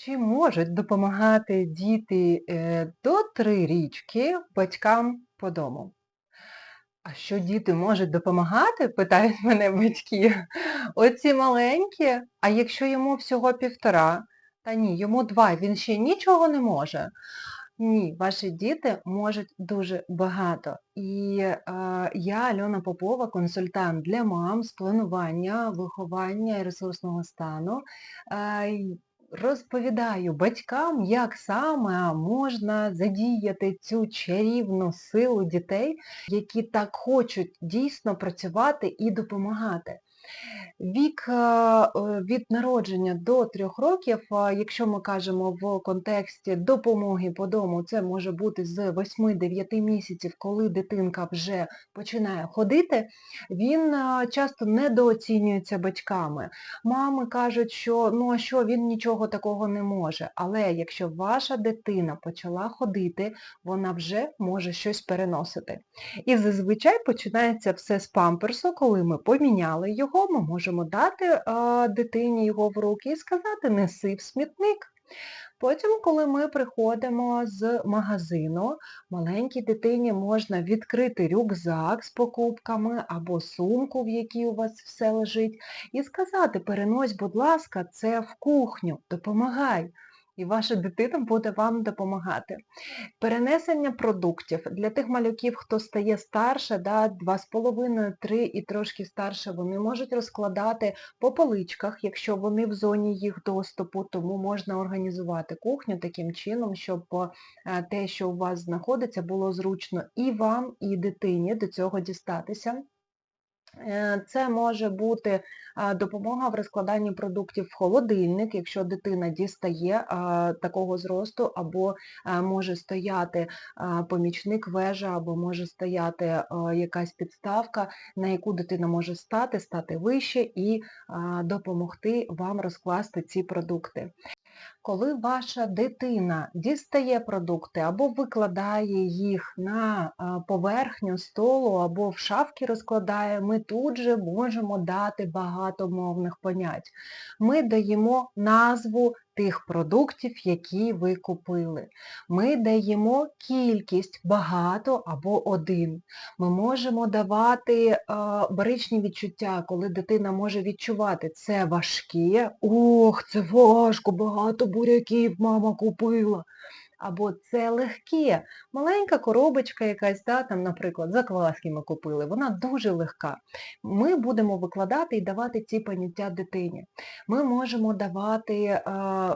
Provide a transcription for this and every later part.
Чи можуть допомагати діти е, до трирічки батькам по дому? А що діти можуть допомагати, питають мене батьки. Оці маленькі, а якщо йому всього півтора, та ні, йому два, він ще нічого не може. Ні, ваші діти можуть дуже багато. І е, я, Альона Попова, консультант для мам з планування, виховання і ресурсного стану. Е, розповідаю батькам, як саме можна задіяти цю чарівну силу дітей, які так хочуть дійсно працювати і допомагати. Вік е, е, від народження до трьох років, якщо ми кажемо в контексті допомоги по дому, це може бути з 8-9 місяців, коли дитинка вже починає ходити, він е, часто недооцінюється батьками. Мами кажуть, що ну а що він нічого такого не може. Але якщо ваша дитина почала ходити, вона вже може щось переносити. І зазвичай починається все з памперсу, коли ми поміняли його, ми можемо дати дитині його в руки і сказати неси в смітник. Потім, коли ми приходимо з магазину, маленькій дитині можна відкрити рюкзак з покупками або сумку, в якій у вас все лежить, і сказати, перенось, будь ласка, це в кухню, допомагай. І ваша дитина буде вам допомагати. Перенесення продуктів для тих малюків, хто стає старше, да, 2,5, 3 і трошки старше, вони можуть розкладати по поличках, якщо вони в зоні їх доступу, тому можна організувати кухню таким чином, щоб е, те, що у вас знаходиться, було зручно і вам, і дитині до цього дістатися. Е, Це може бути допомога в розкладанні продуктів в холодильник, якщо дитина дістає такого зросту, або може стояти помічник вежа, або може стояти якась підставка, на яку дитина може стати, стати вище і допомогти вам розкласти ці продукти. Коли ваша дитина дістає продукти або викладає їх на поверхню столу, або в шафки розкладає, ми тут же можемо дати багато мовних понять. Ми даємо назву тих продуктів, які ви купили. Ми даємо кількість багато або один. Ми можемо давати баричні відчуття, коли дитина може відчувати, це важке, ох, це важко, багато буряків мама купила. Або це легке, маленька коробочка якась, да, там, наприклад, закваски ми купили, вона дуже легка. Ми будемо викладати і давати ці поняття дитині. Ми можемо давати,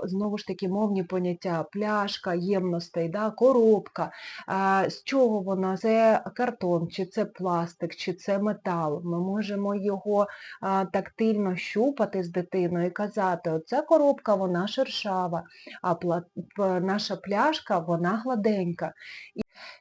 знову ж таки, мовні поняття, пляшка, ємностей, да, коробка, з чого вона, це картон, чи це пластик, чи це метал. Ми можемо його тактильно щупати з дитиною і казати, оця коробка, вона шершава, а наша пляшка, вона гладенька.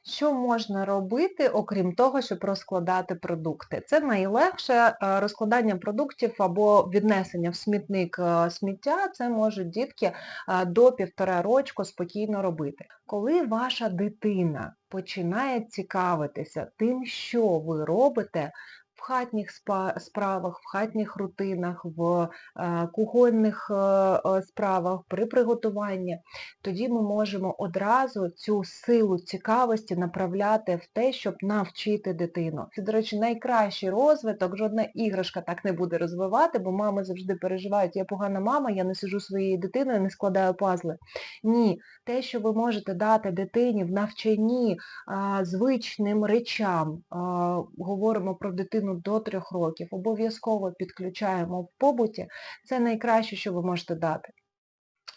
Що можна робити, окрім того, щоб розкладати продукти? Це найлегше е, розкладання продуктів або віднесення в смітник е, сміття, це можуть дітки е, до півтора рочку спокійно робити. Коли ваша дитина починає цікавитися тим, що ви робите, в хатніх справах, в хатніх рутинах, в е, кухонних е, е, справах, при приготуванні, тоді ми можемо одразу цю силу цікавості направляти в те, щоб навчити дитину. Це, до речі, найкращий розвиток, жодна іграшка так не буде розвивати, бо мами завжди переживають, я погана мама, я не сиджу зі своєю дитиною, не складаю пазли. Ні, те, що ви можете дати дитині в навчанні звичним речам, говоримо про дитину до трьох років, обов'язково підключаємо в побуті, це найкраще, що ви можете дати.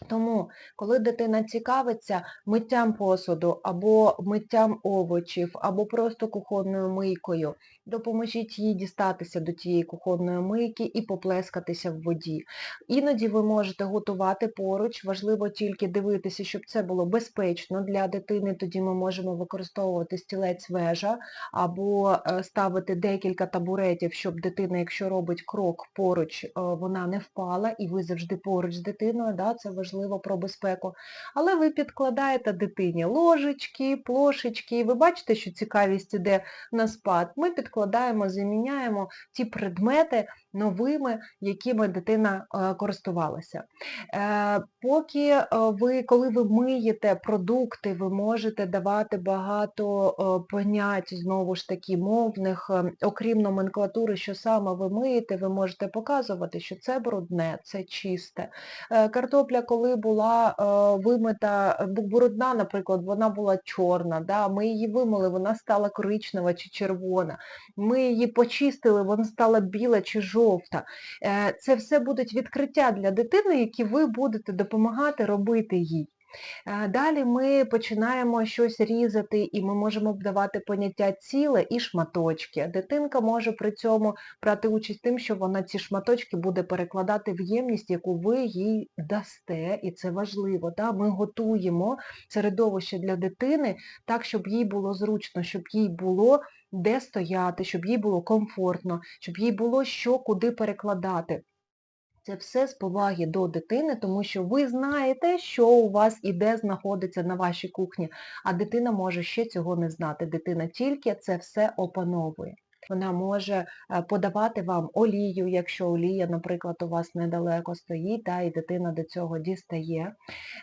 Тому, коли дитина цікавиться миттям посуду, або миттям овочів, або просто кухонною мийкою, допоможіть їй дістатися до тієї кухонної мийки і поплескатися в воді. Іноді ви можете готувати поруч, важливо тільки дивитися, щоб це було безпечно для дитини, тоді ми можемо використовувати стілець вежа, або е, ставити декілька табуретів, щоб дитина, якщо робить крок поруч, е, вона не впала, і ви завжди поруч з дитиною, да, це важливо важливо про безпеку. Але ви підкладаєте дитині ложечки, плошечки, і ви бачите, що цікавість іде на спад. Ми підкладаємо, заміняємо ті предмети новими, якими дитина е, користувалася. Е, Поки е, ви, коли ви миєте продукти, ви можете давати багато понять, знову ж таки, мовних, окрім номенклатури, що саме ви миєте, ви можете показувати, що це брудне, це чисте. Картопля, коли була вимита, брудна, наприклад, вона була чорна, да? ми її вимили, вона стала коричнева чи червона. Ми її почистили, вона стала біла чи жовта. Е, Це все будуть відкриття для дитини, які ви будете допомагати робити їй. Е, Далі ми починаємо щось різати і ми можемо давати поняття ціле і шматочки. Дитинка може при цьому брати участь тим, що вона ці шматочки буде перекладати в ємність, яку ви їй дасте, і це важливо. Да? Ми готуємо середовище для дитини так, щоб їй було зручно, щоб їй було де стояти, щоб їй було комфортно, щоб їй було що куди перекладати. Це все з поваги до дитини, тому що ви знаєте, що у вас і де знаходиться на вашій кухні, а дитина може ще цього не знати. Дитина тільки це все опановує. Вона може е, подавати вам олію, якщо олія, наприклад, у вас недалеко стоїть, та, і дитина до цього дістає.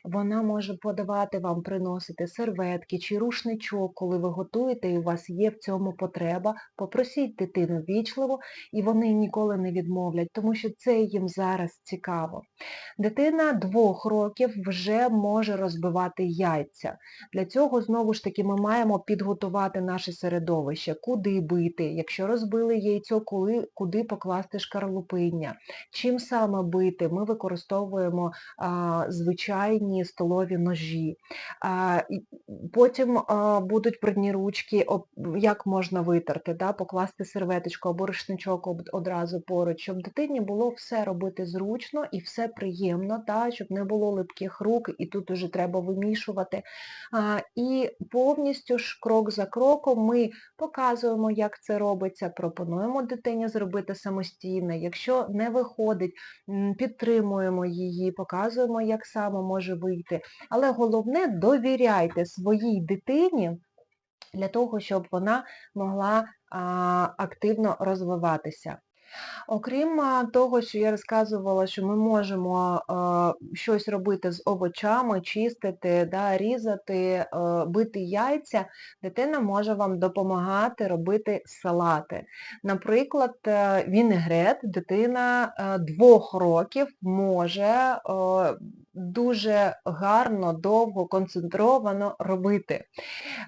Вона може подавати вам, приносити серветки чи рушничок, коли ви готуєте і у вас є в цьому потреба. Попросіть дитину вічливо, і вони ніколи не відмовлять, тому що це їм зараз цікаво. Дитина двох років вже може розбивати яйця. Для цього, знову ж таки, ми маємо підготувати наше середовище, куди бити, якщо розбили яйцо, коли, куди покласти шкарлупиння. Чим саме бити? Ми використовуємо а, звичайні столові ножі. А, потім а, будуть брудні ручки, об- як можна витерти, да? покласти серветочку або рушничок об- одразу поруч, щоб дитині було все робити зручно і все приємно, та? щоб не було липких рук, і тут уже треба вимішувати. А, і повністю ж крок за кроком ми показуємо, як це робиться, пропонуємо дитині зробити самостійно. Якщо не виходить, підтримуємо її, показуємо, як саме може вийти. Але головне, довіряйте своїй дитині для того, щоб вона могла активно розвиватися. Окрім того, що я розказувала, що ми можемо щось робити з овочами, чистити, да, різати, бити яйця, дитина може вам допомагати робити салати. Наприклад, е, вінегрет дитина е, двох років може дуже гарно, довго, концентровано робити.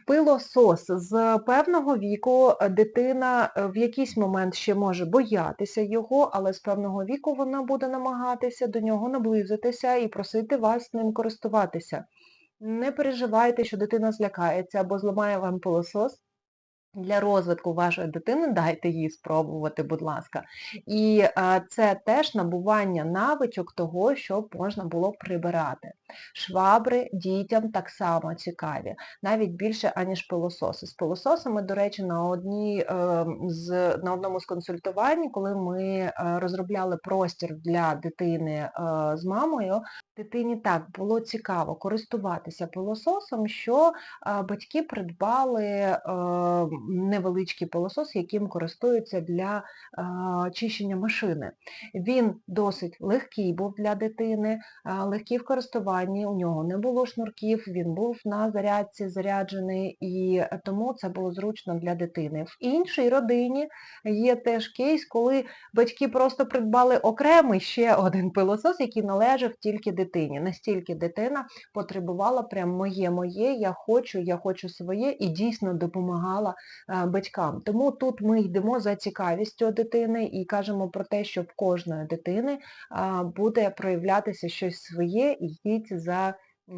Пилосос з певного віку е, дитина в якийсь момент ще може боятися його, але з певного віку вона буде намагатися до нього наблизитися і просити вас ним користуватися. Не переживайте, що дитина злякається або зламає вам пилосос. Для розвитку вашої дитини дайте їй спробувати, будь ласка. І це теж набування навичок того, щоб можна було прибирати. Швабри дітям так само цікаві, навіть більше, аніж пилососи. З пилососами, до речі, на, одній, е, з, на одному з консультувань, коли ми е, розробляли простір для дитини е, з мамою, дитині так було цікаво користуватися пилососом, що а, батьки придбали е, невеличкий пилосос, яким користуються для чищення машини. Він досить легкий був для дитини, легкий в користуванні, у нього не було шнурків, він був на зарядці заряджений, і тому це було зручно для дитини. В іншій родині є теж кейс, коли батьки просто придбали окремий ще один пилосос, який належав тільки дитині. Настільки дитина потребувала прям моє-моє, я хочу, я хочу своє і дійсно допомагала е, батькам. Тому тут ми йдемо за цікавістю дитини і кажемо про те, що в кожної дитини буде проявлятися щось своє і йдіть за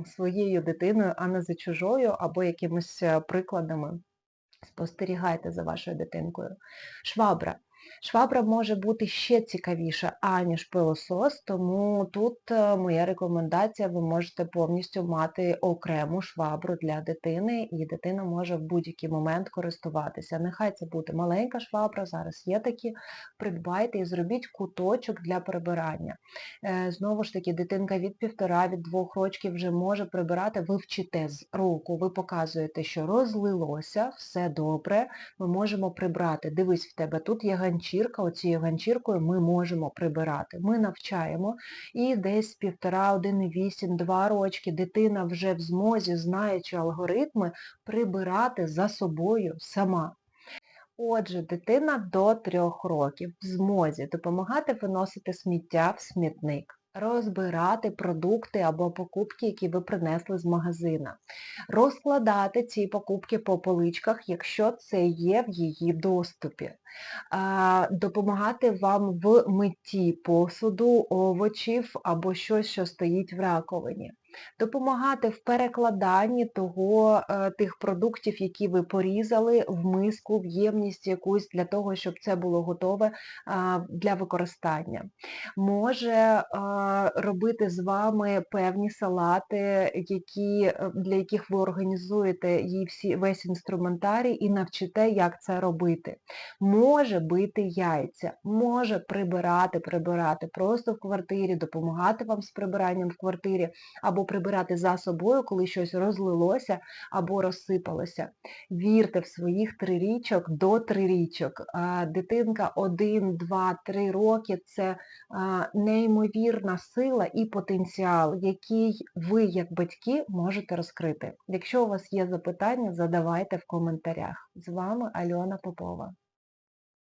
своєю дитиною, а не за чужою або якимись е, прикладами. Спостерігайте за вашою дитинкою. Швабра. Швабра може бути ще цікавіша, аніж пилосос, тому тут е, моя рекомендація, ви можете повністю мати окрему швабру для дитини, і дитина може в будь-який момент користуватися. Нехай це буде маленька швабра, зараз є такі, придбайте і зробіть куточок для прибирання. Е, Знову ж таки, дитинка від півтора, від двох рочків вже може прибирати, ви вчите з руку, ви показуєте, що розлилося, все добре, ми можемо прибрати. Дивись, в тебе тут є ганчірка, оцією ганчіркою ми можемо прибирати. Ми навчаємо і десь півтора, один, вісім, два рочки дитина вже в змозі, знаючи алгоритми, прибирати за собою сама. Отже, дитина до трьох років в змозі допомагати виносити сміття в смітник, розбирати продукти або покупки, які ви принесли з магазина, розкладати ці покупки по поличках, якщо це є в її доступі, допомагати вам в митті посуду, овочів або щось, що стоїть в раковині допомагати в перекладанні того, е, тих продуктів, які ви порізали, в миску, в ємність якусь для того, щоб це було готове для використання. Може е, робити з вами певні салати, які, е, для яких ви організуєте їй всі, весь інструментарій і навчите, як це робити. Може бити яйця, може прибирати, прибирати просто в квартирі, допомагати вам з прибиранням в квартирі, або прибирати за собою, коли щось розлилося або розсипалося. Вірте в своїх трирічок до трирічок. Дитинка 1, 2, 3 роки це неймовірна сила і потенціал, який ви, як батьки, можете розкрити. Якщо у вас є запитання, задавайте в коментарях. З вами Альона Попова.